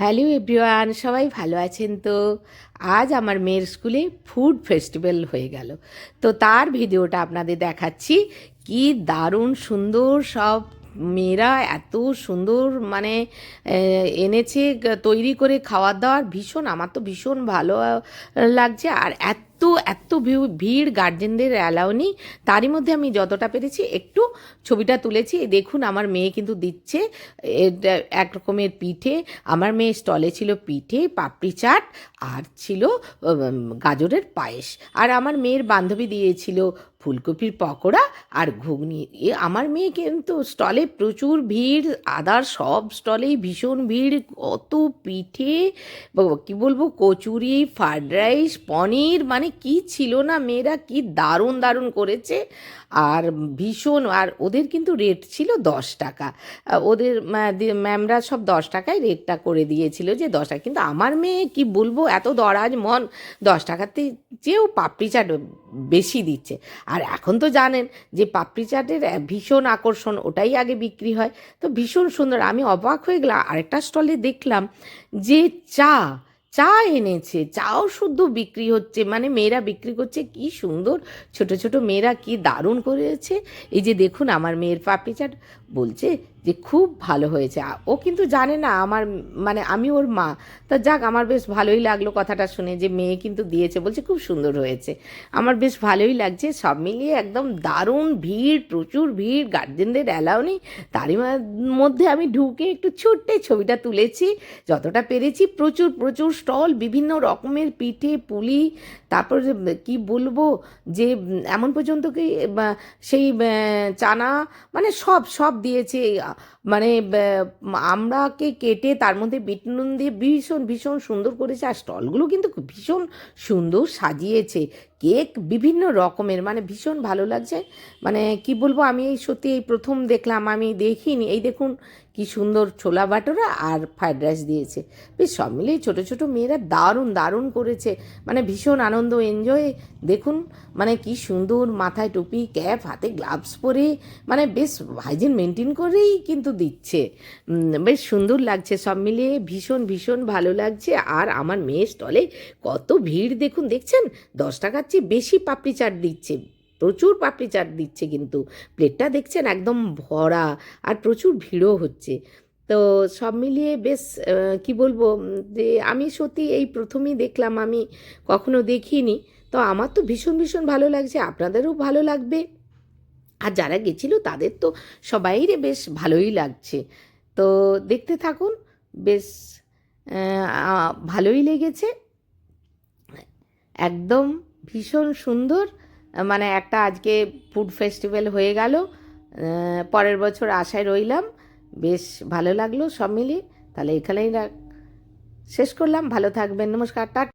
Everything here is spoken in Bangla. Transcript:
হ্যালো এভরিওয়ান, সবাই ভালো আছেন তো? আজ আমার মেয়ের স্কুলে ফুড ফেস্টিভ্যাল হয়ে গেল। তো তার ভিডিওটা আপনাদের দেখাচ্ছি। কি দারুণ সুন্দর সব মেয়েরা এত সুন্দর মানে এনেছে তৈরি করে খাওয়ার দাওয়ার ভীষণ, আমার তো ভীষণ ভালো লাগছে। আর এত এত ভিউ- ভিড় গার্জেনদের অ্যালাউ নেই। তারই মধ্যে আমি যতটা পেরেছি একটু ছবিটা তুলেছি। দেখুন, আমার মেয়ে কিন্তু দিচ্ছে। এক রকমের পিঠে। আমার মেয়ে স্টলে ছিল পিঠে, পাপড়ি চাট, আর ছিল গাজরের পায়েস। আর আমার মেয়ের বান্ধবী দিয়েছিল ফুলকপির পকোড়া আর ঘুগনি। আমার মেয়ে কিন্তু স্টলে প্রচুর ভিড়। আদার সব স্টলেই ভীষণ ভিড়। কত পিঠে কি বলব, কচুরি ফ্রায়েড রাইস পনির মানে কি ছিল না, মেয়েরা কি দারুণ দারুণ করেছে। আর ভীষণ, আর ওদের কিন্তু রেট ছিল দশ টাকা। ওদের ম্যামরা সব দশ টাকায় রেটটা করে দিয়েছিল যে দশ টাকা। কিন্তু আমার মেয়ে কি বলব, এত দরাজ মন, দশ টাকাতে চেয়েও পাপড়ি চাট বেশি দিচ্ছে। আর এখন তো জানেন যে পাপড়ি চাটের ভীষণ আকর্ষণ, ওটাই আগে বিক্রি হয়। তো ভীষণ সুন্দর, আমি অবাক হয়ে গেলাম। আরেকটা স্টলে দেখলাম যে চা চা এনেছে, চাও শুদ্ধ বিক্রি হচ্ছে মানে মেয়েরা বিক্রি করছে, কি সুন্দর। ছোট ছোট মেয়েরা কি দারুণ করেছে। এই যে দেখুন আমার মেয়ের পাপড়ি বলছে যে খুব ভালো হয়েছে। ও কিন্তু জানে না আমার মানে আমি ওর মা। তা যাক, আমার বেশ ভালোই লাগল কথাটা শুনে যে মেয়ে কিন্তু দিয়েছে, বলছে খুব সুন্দর হয়েছে। আমার বেশ ভালোই লাগছে, সব মিলিয়ে একদম দারুণ ভিড়, প্রচুর ভিড়, গার্জেনদের অ্যালাউ নেই। তারই মধ্যে আমি ঢুকে একটু ছোট্টে ছবিটা তুলেছি, যতটা পেরেছি, প্রচুর প্রচুর স্টল, বিভিন্ন রকমের পিঠে, পুলি, তারপর কি বলব, যে, এমন পর্যন্ত কি সেই চানা মানে সব সব দিয়েছে। মানে আমরাকে কেটে তার মধ্যে বিট নুন দিয়ে ভীষণ ভীষণ সুন্দর করেছে। আর স্টলগুলো কিন্তু ভীষণ সুন্দর সাজিয়েছে। কেক বিভিন্ন রকমের মানে ভীষণ ভালো লাগছে। মানে কি বলব, আমি এই সত্যি এই প্রথম দেখলাম, আমি দেখিনি। এই দেখুন কি সুন্দর ছোলা বাটোরা আর ফ্রাইড রাইস দিয়েছে। বেশ সব মিলিয়ে ছোটো ছোটো মেয়েরা দারুণ দারুণ করেছে। মানে ভীষণ আনন্দ এনজয় দেখুন মানে কি সুন্দর মাথায় টুপি, ক্যাপ, হাতে গ্লাভস পরে মানে বেশ হাইজিন মেনটেন করেই কিন্তু দিচ্ছে। বেশ সুন্দর লাগছে সব মিলিয়ে, ভীষণ ভীষণ ভালো লাগছে। আর আমার মেয়ে স্টলে কত ভিড়, দেখুন, দেখছেন? দশ টাকার চেয়ে বেশি পাপড়ি চাট দিচ্ছে। প্রচুর পাপড়ি চাট দিচ্ছে কিন্তু। প্লেটটা দেখছেন একদম ভরা আর প্রচুর ভিড়ও হচ্ছে। তো সব মিলিয়ে বেশ কি বলব যে আমি সত্যি এই প্রথমেই দেখলাম, আমি কখনো দেখিনি। তো আমার তো ভীষণ ভীষণ ভালো লাগছে, আপনাদেরও ভালো লাগবে। আর যারা গেছিল তাদের তো সবাইরে বেশ ভালোই লাগছে। তো দেখতে থাকুন, বেশ ভালোই লেগেছে। একদম ভীষণ সুন্দর মানে একটা আজকে ফুড ফেস্টিভ্যাল হয়ে গেল পরের বছর আশায় রইলাম, বেশ ভালো লাগল সব মিলিয়ে, তাহলে এখানেই শেষ করলাম, ভালো থাকবেন, নমস্কার, টাটা।